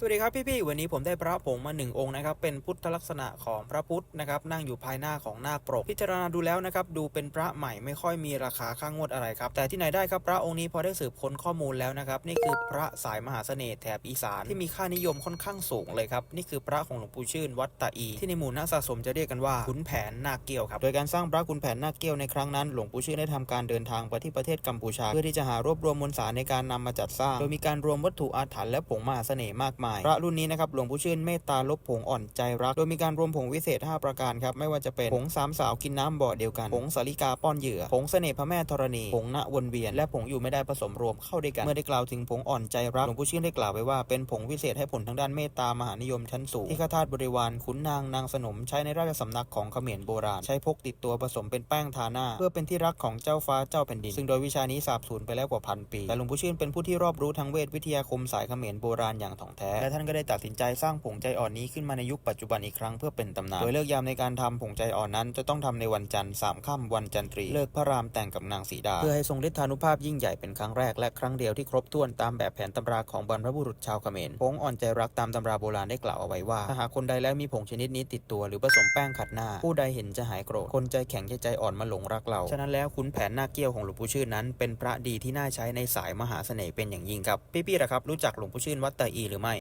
สวัสดีครับพี่ๆ วันนี้ผมได้พระผงมาหนึ่งองค์นะครับ เป็นพุทธลักษณะของพระพุทธนะครับ นั่งอยู่ภายหน้าของนาคปรก พิจารณาดูแล้วนะครับ ดูเป็นพระใหม่ไม่ค่อยมีราคาค่างวดอะไรครับ แต่ที่ไหนได้ครับพระองค์นี้พอได้สืบค้นข้อมูลแล้วนะครับ นี่คือพระสายมหาเสน่ห์แถบอีสานที่มีค่านิยมค่อนข้างสูงเลยครับ นี่คือพระของหลวงปู่ชื่นวัดตะอี ที่ในหมู่นักสะสมจะเรียกกันว่าขุนแผนนาคเกี้ยวครับ โดยการสร้างพระขุนแผนนาคเกี้ยวในครั้งนั้น หลวงปู่ชื่นได้ทำการเดินทางไปที่ประเทศกัมพูชา เพื่อที่จะหารวบรวมมวลสารในการนำมาจัดสร้าง โดยมีการรวมวัตถุอาถรรพ์และผงมหาเสน่ห์มากมายพระรุ่นนี้นะครับหลวงปู่ชื่นเมตตาลบผงอ่อนใจรัก โดยมีการรวมผงวิเศษ 5 ประการครับไม่ว่าจะเป็นผงสามสาวกินน้ำบ่อเดียวกันผงสาลิกาป้อนเหยื่อผงเสน่ห์พระแม่ธรณีผงณวนเวียน และผงอยู่ไม่ได้ผสมรวมเข้าด้วยกันเมื่อได้กล่าวถึงผงอ่อนใจรักหลวงปู่ชื่นได้กล่าวไว้ว่าเป็นผงวิเศษให้ผลทางด้านเมตตามหานิยมชั้นสูงที่ข้าทาสบริวารขุนนางนางสนมใช้ในราชสำนักของเขมรโบราณ ใช้พกติดตัวผสมเป็นแป้งทาหน้า เพื่อเป็นที่รักของเจ้าฟ้าเจ้าแผ่นดิน ซึ่งโดยวิชานี้สาบสูญไปแล้วกว่าพันปี แต่หลวงปู่ชื่นเป็นผู้ที่รอบรู้ทางเวทวิทยาคมสายเขมรโบราณอย่างถ่องแท้และท่านก็ได้ตัดสินใจสร้างผงใจอ่อนนี้ขึ้นมาในยุคปัจจุบันอีกครั้งเพื่อเป็นตำนานโดยเลิกยามในการทำผงใจอ่อนนั้น จะต้องทำในวันจันทร์สามค่ำวันจันทรีเลิกพระรามแต่งกับนางสีดา เพื่อให้ทรงฤทธานุภาพยิ่งใหญ่เป็นครั้งแรกและครั้งเดียวที่ครบถ้วนตามแบบแผนตำราของบรรพบุรุษชาวเขมรผงอ่อนใจรักตามตำราโบราณได้กล่าวเอาไว้ว่าถ้าหากคนใดแล้วมีผงชนิดนี้ติดตัวหรือผสมแป้งขัดหน้า ผู้ใดเห็นจะหายโกรธคนใจแข็งจใจอ่อนมาหลงรักเราฉะนั้นแล้วขุนแผนหน้าเกี้ยวของหลวงปู่ชื่นนั้น เป็นพระดีที่น่าใช้ในสายมหาเสน่ห์เป็นอย่างยิ่งครับพี่ๆล่ะครับรู้จักหลวงปู่ชื่นวัดตอีหรือไม่